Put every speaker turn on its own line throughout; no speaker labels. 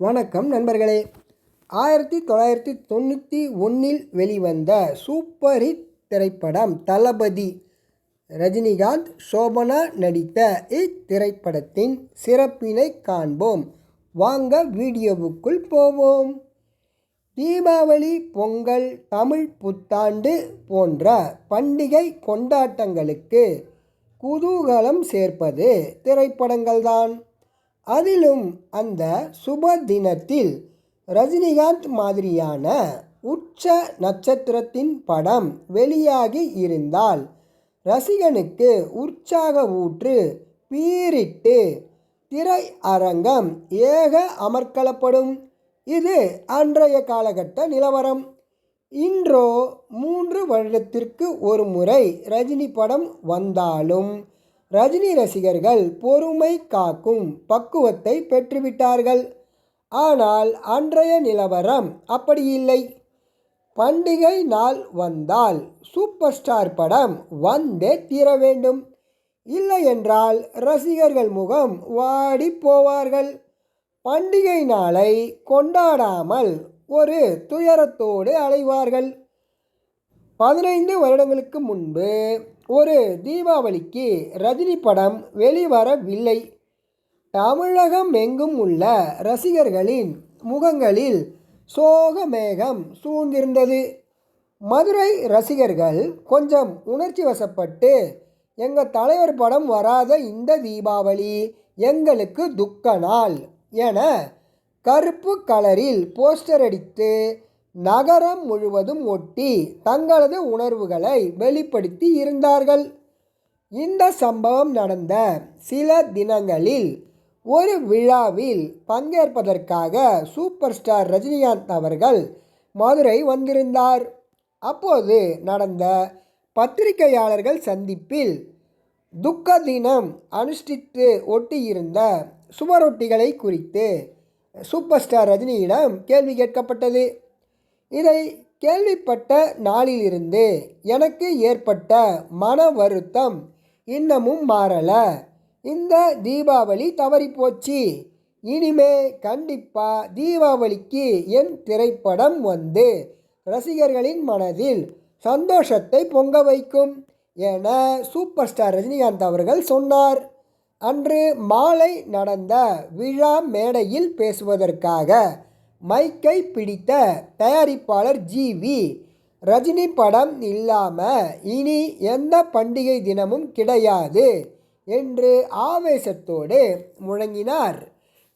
வணக்கம் நண்பர்களே. ஆயிரத்தி தொள்ளாயிரத்தி தொண்ணூற்றி ஒன்றில் வெளிவந்த சூப்பர் ஹிட் திரைப்படம் தளபதி ரஜினிகாந்த் சோபனா நடித்த இத்திரைப்படத்தின் சிறப்பினை காண்போம். வாங்க வீடியோவுக்குள் போவோம். தீபாவளி பொங்கல் தமிழ் புத்தாண்டு போன்ற பண்டிகை கொண்டாட்டங்களுக்கு குதூகலம் சேர்ப்பது திரைப்படங்கள்தான். அதிலும் அந்த சுப தினத்தில் ரஜினிகாந்த் மாதிரியான உச்ச நட்சத்திரத்தின் படம் வெளியாகி இருந்தால் ரசிகனுக்கு உற்சாக ஊற்று பீரிட்டு திரை அரங்கம் ஏக அமர்க்கலப்படும். இது அன்றைய காலகட்ட நிலவரம். இன்றோ மூன்று வருடத்திற்கு ஒரு முறை ரஜினி படம் வந்தாலும் ரஜினி ரசிகர்கள் பொறுமை காக்கும் பக்குவத்தை பெற்றுவிட்டார்கள். ஆனால் அன்றைய நிலவரம் அப்படி இல்லை. பண்டிகை நாள் வந்தால் சூப்பர் ஸ்டார் படம் வந்தே தீர வேண்டும். இல்லை என்றால் ரசிகர்கள் முகம் வாடி போவார்கள். பண்டிகை நாளை கொண்டாடாமல் ஒரு துயரத்தோடு அலைவார்கள். பதினைந்து வருடங்களுக்கு முன்பு ஒரு தீபாவளிக்கு ரஜினி படம் வெளிவரவில்லை. தமிழகம் எங்கும் உள்ள ரசிகர்களின் முகங்களில் சோகமேகம் சூழ்ந்திருந்தது. மதுரை ரசிகர்கள் கொஞ்சம் உணர்ச்சி வசப்பட்டு எங்கள் தலைவர் படம் வராத இந்த தீபாவளி எங்களுக்கு துக்க நாள் என கருப்பு கலரில் போஸ்டர் அடித்து நகரம் முழுவதும் ஒட்டி தங்களது உணர்வுகளை வெளிப்படுத்தி இருந்தார்கள். இந்த சம்பவம் நடந்த சில தினங்களில் ஒரு விழாவில் பங்கேற்பதற்காக சூப்பர் ஸ்டார் ரஜினிகாந்த் அவர்கள் மதுரை வந்திருந்தார். அப்போது நடந்த பத்திரிகையாளர்கள் சந்திப்பில் துக்க தினம் அனுஷ்டித்து ஒட்டியிருந்த சுவரொட்டிகளை குறித்து சூப்பர் ஸ்டார் ரஜினியிடம் கேள்வி கேட்கப்பட்டது. இதை கேள்விப்பட்ட நாளிலிருந்து எனக்கு ஏற்பட்ட மன வருத்தம் இன்னமும் மாறலை. இந்த தீபாவளி தவறிப்போச்சு. இனிமே கண்டிப்பாக தீபாவளிக்கு என் திரைப்படம் வந்து ரசிகர்களின் மனதில் சந்தோஷத்தை பொங்க வைக்கும் என சூப்பர் ஸ்டார் ரஜினிகாந்த் அவர்கள் சொன்னார். அன்று மாலை நடந்த விழா மேடையில் பேசுவதற்காக மைக்கை பிடித்த தயாரிப்பாளர் ஜிவி ரஜினி படம் இல்லாமல் இனி எந்த பண்டிகை தினமும் கிடையாது என்று ஆவேசத்தோடு முழங்கினார்.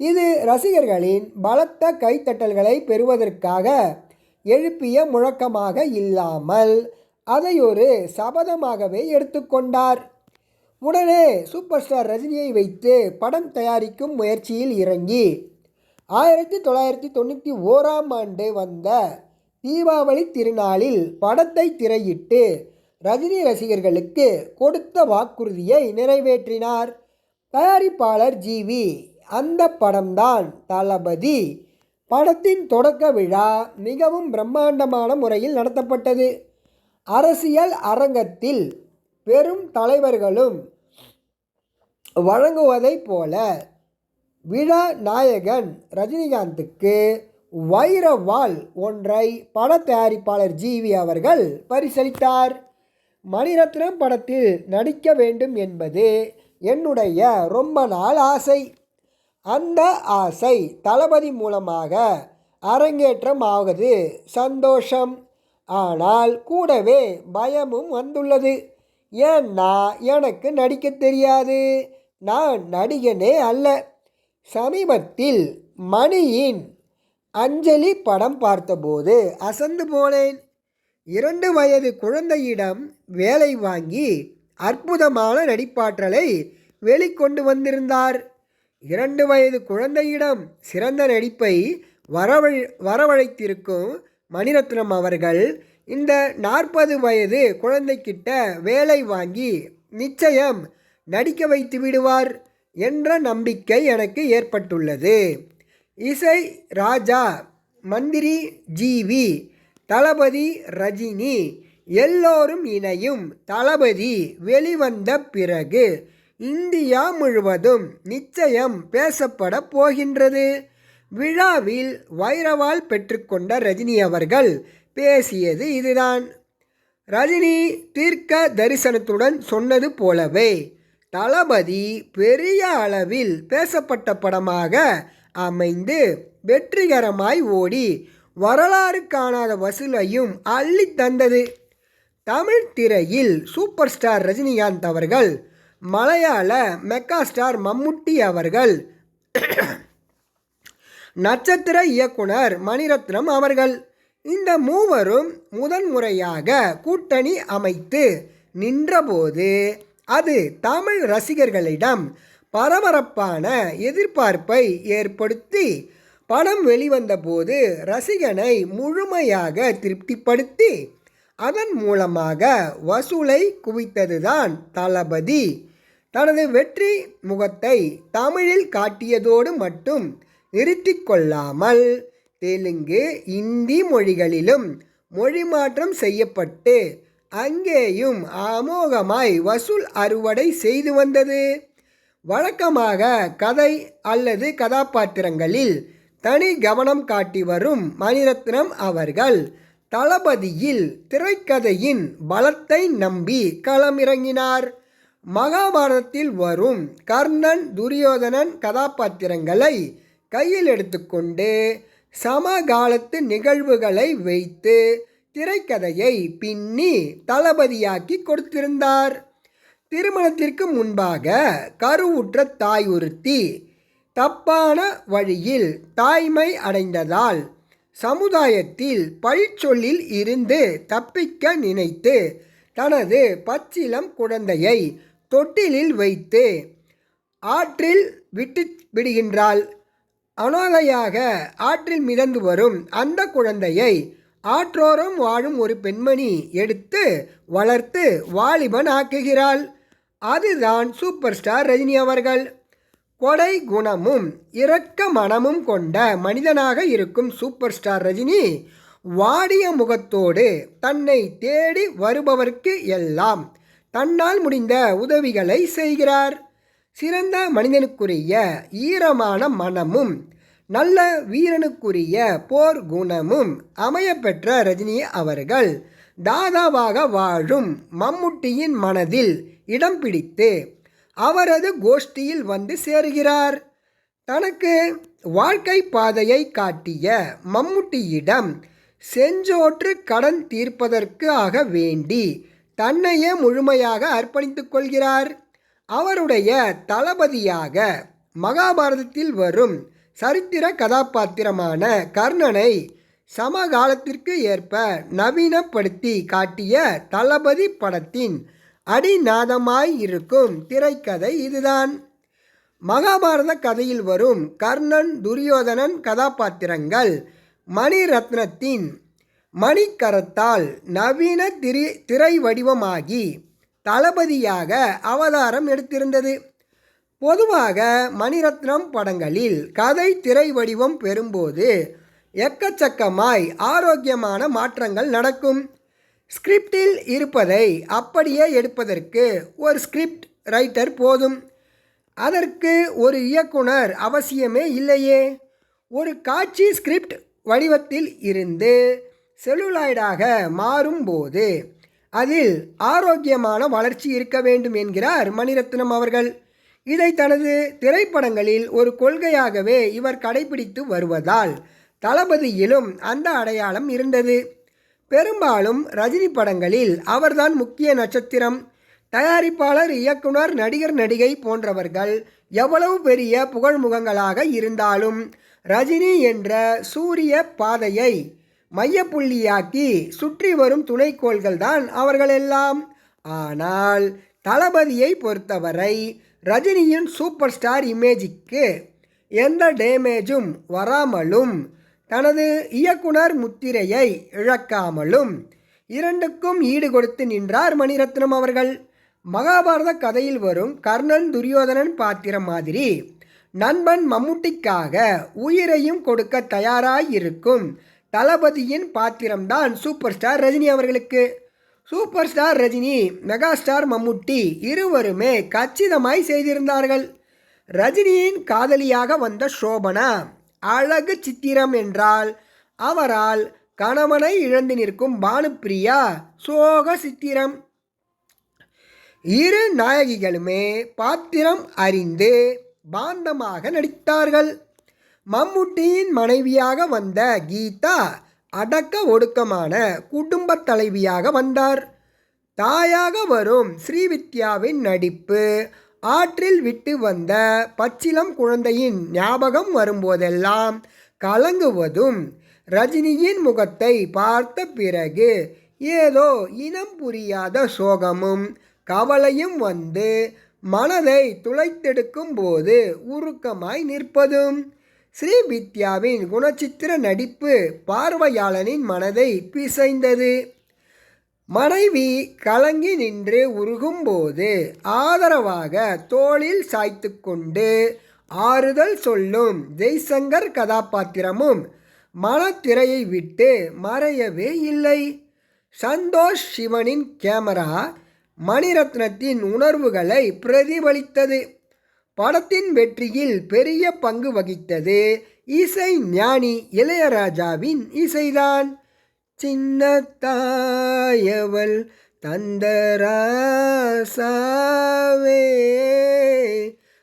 இது ரசிகர்களின் பலத்த கைத்தட்டல்களை பெறுவதற்காக எழுப்பிய முழக்கமாக இல்லாமல் அதை ஒரு சபதமாகவே எடுத்துக்கொண்டார் உடனே சூப்பர் ஸ்டார் ரஜினியை வைத்து படம் தயாரிக்கும் முயற்சியில் இறங்கி ஆயிரத்தி தொள்ளாயிரத்தி தொண்ணூற்றி ஓராம் ஆண்டு வந்த தீபாவளி திருநாளில் படத்தை திரையிட்டு ரஜினி ரசிகர்களுக்கு கொடுத்த வாக்குறுதியை நிறைவேற்றினார். தயாரிப்பாளர் ஜிவி அந்த படம்தான் தளபதி. படத்தின் தொடக்க விழா மிகவும் பிரம்மாண்டமான முறையில் நடத்தப்பட்டது. அரசியல் அரங்கத்தில் பெரும் தலைவர்களும் வழங்குவதைப் போல விழா நாயகன் ரஜினிகாந்துக்கு வைரவால் ஒன்றை பட தயாரிப்பாளர் ஜிவி அவர்கள் பரிசளித்தார். மணிரத்னம் படத்தில் நடிக்க வேண்டும் என்பது என்னுடைய ரொம்ப நாள் ஆசை. அந்த ஆசை தளபதி மூலமாக அரங்கேற்றம் ஆகுது. சந்தோஷம். ஆனால் கூடவே பயமும் வந்துள்ளது. ஏன்னா எனக்கு நடிக்க தெரியாது. நான் நடிகனே அல்ல. சமீபத்தில் மணியின் அஞ்சலி படம் பார்த்தபோது அசந்து போனேன். இரண்டு வயது குழந்தையிடம் வேலை வாங்கி அற்புதமான நடிப்பாற்றலை வெளிக்கொண்டு வந்திருந்தார். இரண்டு வயது குழந்தையிடம் சிறந்த நடிப்பை வரவழ வரவழைத்திருக்கும் மணிரத்னம் அவர்கள் இந்த நாற்பது வயது குழந்தைக்கிட்ட வேலை வாங்கி நிச்சயம் நடிக்க வைத்து விடுவார். என்ற நம்பிக்கை எனக்கு ஏற்பட்டுள்ளது. இசை ராஜா மந்திரி ஜிவி தளபதி ரஜினி எல்லோரும் இணையும் தளபதி வெளிவந்த பிறகு இந்தியா முழுவதும் நிச்சயம் பேசப்பட போகின்றது. விழாவில் வைரவால் பெற்றுக்கொண்ட ரஜினி அவர்கள் பேசியது இதுதான். ரஜினி தீர்க்க தரிசனத்துடன் சொன்னது போலவே தளபதி பெரிய அளவில் பேசப்பட்ட படமாக அமைந்து வெற்றிகரமாய் ஓடி வரலாறு காணாத வசூலையும் அள்ளி தந்தது. தமிழ் திரையில் சூப்பர் ஸ்டார் ரஜினிகாந்த் அவர்கள் மலையாள மெக்கா ஸ்டார் மம்முட்டி அவர்கள் நட்சத்திர இயக்குனர் மணிரத்னம் அவர்கள். இந்த மூவரும் முதன்முறையாக கூட்டணி அமைத்து நின்றபோது அது தமிழ் ரசிகர்களிடம் பரபரப்பான எதிர்பார்ப்பை ஏற்படுத்தி படம் வெளிவந்தபோது ரசிகனை முழுமையாக திருப்திப்படுத்தி அதன் மூலமாக வசூலை குவித்ததுதான் தளபதி. தனது வெற்றி முகத்தை தமிழில் காட்டியதோடு மட்டும் நிறுத்தி கொள்ளாமல் தெலுங்கு இந்தி மொழிகளிலும் மொழிமாற்றம் செய்யப்பட்டு அங்கேயும் அமோகமாய் வசூல் அறுவடை செய்து வந்தது. வழக்கமாக கதை அல்லது கதாபாத்திரங்களில் தனி கவனம் காட்டி வரும் மணிரத்னம் அவர்கள் தளபதியில் திரைக்கதையின் பலத்தை நம்பி களமிறங்கினார். மகாபாரதத்தில் வரும் கர்ணன் துரியோதனன் கதாபாத்திரங்களை கையில் எடுத்துக்கொண்டு சமகாலத்து நிகழ்வுகளை வைத்து திரைக்கதையை பின்னி தளபதியாக்கி கொடுத்திருந்தார். திருமணத்திற்கு முன்பாக கருவுற்ற தாய் ஒருத்தி தப்பான வழியில் தாய்மை அடைந்ததால் சமுதாயத்தில் பழிச்சொல்லில் இருந்து தப்பிக்க நினைத்து தனது பச்சிலம் குழந்தையை தொட்டிலில் வைத்து ஆற்றில் விட்டு விடுகின்றாள். அனாதையாக ஆற்றில் மிதந்து வரும் அந்த குழந்தையை ஆற்றோரம் வாழும் ஒரு பெண்மணி எடுத்து வளர்த்து வாலிபன் ஆக்குகிறாள் அதுதான் சூப்பர் ஸ்டார் ரஜினி அவர்கள். கொடை குணமும் இரக்க மனமும் கொண்ட மனிதனாக இருக்கும் சூப்பர் ஸ்டார் ரஜினி வாடிய முகத்தோடு தன்னை தேடி வருபவர்க்கு எல்லாம் தன்னால் முடிந்த உதவிகளை செய்கிறார். சிறந்த மனிதனுக்குரிய ஈரமான மனமும் நல்ல வீரனுக்குரிய போர் குணமும் அமையப்பெற்ற ரஜினி அவர்கள் தாதாவாக வாழும் மம்முட்டியின் மனதில் இடம் பிடித்து அவரது கோஷ்டியில் வந்து சேருகிறார். தனக்கு வாழ்க்கை பாதையை காட்டிய மம்முட்டியிடம் செஞ்சோற்று கடன் தீர்ப்பதற்கு ஆக வேண்டி தன்னையே முழுமையாக அர்ப்பணித்துக் கொள்கிறார். அவருடைய தளபதியாக மகாபாரதத்தில் வரும் சரித்திர கதாபாத்திரமான கர்ணனை சமகாலத்திற்கு ஏற்ப நவீனப்படுத்தி காட்டிய தளபதி படத்தின் அடிநாதமாய் இருக்கும் திரைக்கதை இதுதான். மகாபாரத கதையில் வரும் கர்ணன் துரியோதனன் கதாபாத்திரங்கள் மணிரத்னத்தின் மணிக்கரத்தால் நவீன திரி திரை வடிவமாகி தளபதியாக அவதாரம் எடுத்திருந்தது. பொதுவாக மணிரத்னம் படங்களில் கதை திரை வடிவம் பெறும்போது எக்கச்சக்கமாய் ஆரோக்கியமான மாற்றங்கள் நடக்கும். ஸ்கிரிப்டில் இருப்பதை அப்படியே எடுப்பதற்கு ஒரு ஸ்கிரிப்ட் ரைட்டர் போதும். அதற்கு ஒரு இயக்குனர் அவசியமே இல்லையே. ஒரு காட்சி ஸ்கிரிப்ட் வடிவத்தில் இருந்து செல்லுலாய்டாக மாறும்போது அதில் ஆரோக்கியமான வளர்ச்சி இருக்க வேண்டும் என்கிறார் மணிரத்னம் அவர்கள். இதை தனது திரைப்படங்களில் ஒரு கொள்கையாகவே இவர் கடைபிடித்து வருவதால் தளபதியிலும் அந்த அடையாளம் இருந்தது. பெரும்பாலும் ரஜினி படங்களில் அவர்தான் முக்கிய நட்சத்திரம். தயாரிப்பாளர் இயக்குனர் நடிகர் நடிகை போன்றவர்கள் எவ்வளவு பெரிய புகழ்முகங்களாக இருந்தாலும் ரஜினி என்ற சூரிய பாதையை மையப்புள்ளியாக்கி சுற்றி வரும் துணைக்கோள்கள் தான் அவர்களெல்லாம். ஆனால் தளபதியை பொறுத்தவரை ரஜினியின் சூப்பர் ஸ்டார் இமேஜிக்கு எந்த டேமேஜும் வராமலும் தனது இயக்குனர் முத்திரையை இழக்காமலும் இரண்டுக்கும் ஈடு கொடுத்து நின்றார் மணிரத்னம் அவர்கள். மகாபாரத கதையில் வரும் கர்ணன் துரியோதனன் பாத்திரம் மாதிரி நண்பன் மம்முட்டிக்காக உயிரையும் கொடுக்க தயாராயிருக்கும் தளபதியின் பாத்திரம்தான் சூப்பர் ஸ்டார் ரஜினி அவர்களுக்கு. Super star Rajini mega star Mammootty இருவருமே கச்சிதமாய் செய்திருந்தார்கள். ரஜினியின் காதலியாக வந்த சோபனா அழகு சித்திரம் என்றால் அவரால் கணவனை இழந்து நிற்கும் பானுப்பிரியா சோக சித்திரம். இரு நாயகிகளுமே பாத்திரம் அறிந்து பாந்தமாக நடித்தார்கள். மம்முட்டியின் மனைவியாக வந்த கீதா அடக்க ஒடுக்கமான குடும்பத் தலைவியாக வந்தார். தாயாக வரும் ஸ்ரீவித்யாவின் நடிப்பு ஆற்றில் விட்டு வந்த பச்சிலம் குழந்தையின் ஞாபகம் வரும்போதெல்லாம் கலங்குவதும் ரஜினியின் முகத்தை பார்த்த பிறகு ஏதோ இனம் புரியாத சோகமும் கவலையும் வந்து மனதை துளைத்தெடுக்கும் போது உருக்கமாய் நிற்பதும் ஸ்ரீவித்யாவின் குணச்சித்திர நடிப்பு பார்வையாளனின் மனதை பிசைந்தது. மனைவி கலங்கி நின்று உருகும்போது ஆதரவாக தோளில் சாய்த்து கொண்டு ஆறுதல் சொல்லும் ஜெய்சங்கர் கதாபாத்திரமும் மனத்திரையை விட்டு மறையவே இல்லை. சந்தோஷ் சிவனின் கேமரா மணிரத்னத்தின் உணர்வுகளை பிரதிபலித்தது. படத்தின் வெற்றியில் பெரிய பங்கு வகித்தது இசை ஞானி இளையராஜாவின் இசைதான். சின்ன தாயவள் தந்தராசாவே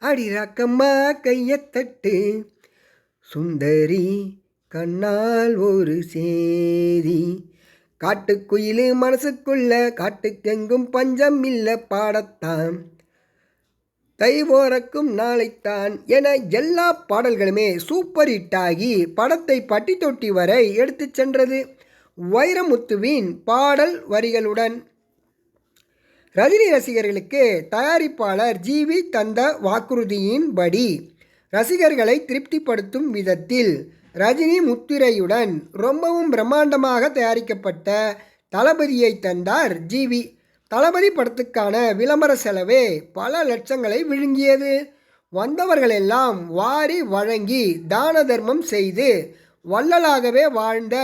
அடிராக்கம்மா கையத்தட்டு சுந்தரி கண்ணால் ஒரு சேரி காட்டுக்குயிலு மனசுக்குள்ள காட்டுக்கெங்கும் பஞ்சம் இல்லை பாடத்தான். தைவோரக்கும் நாளைத்தான் என எல்லா பாடல்களுமே சூப்பர் ஹிட்டாகி படத்தை பட்டி தொட்டி வரை எடுத்துச் சென்றது. வைரமுத்துவின் பாடல் வரிகளுடன். ரஜினி ரசிகர்களுக்கு தயாரிப்பாளர் ஜிவி தந்த வாக்குறுதியின்படி ரசிகர்களை திருப்திப்படுத்தும் விதத்தில் ரஜினி முத்திரையுடன் ரொம்பவும் பிரம்மாண்டமாக தயாரிக்கப்பட்ட தளபதியை தந்தார் ஜிவி தளபதி படத்துக்கான விளம்பர செலவே பல லட்சங்களை விழுங்கியது. வந்தவர்களெல்லாம் வாரி வழங்கி தான தர்மம் செய்து வள்ளலாகவே வாழ்ந்த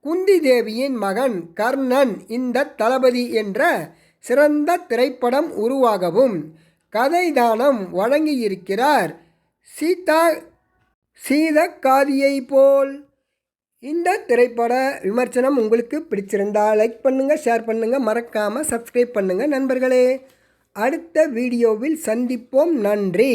குந்தி தேவியின் மகன் கர்ணன் இந்த தளபதி என்ற சிறந்த திரைப்படம் உருவாகவும் கதை தானம் வழங்கியிருக்கிறார். சீதா சீதக்காதியை போல். இந்த திரைப்பட விமர்சனம் உங்களுக்கு பிடிச்சிருந்தா லைக் பண்ணுங்கள் ஷேர் பண்ணுங்கள் மறக்காமல் சப்ஸ்கிரைப் பண்ணுங்கள் நண்பர்களே. அடுத்த வீடியோவில் சந்திப்போம். நன்றி.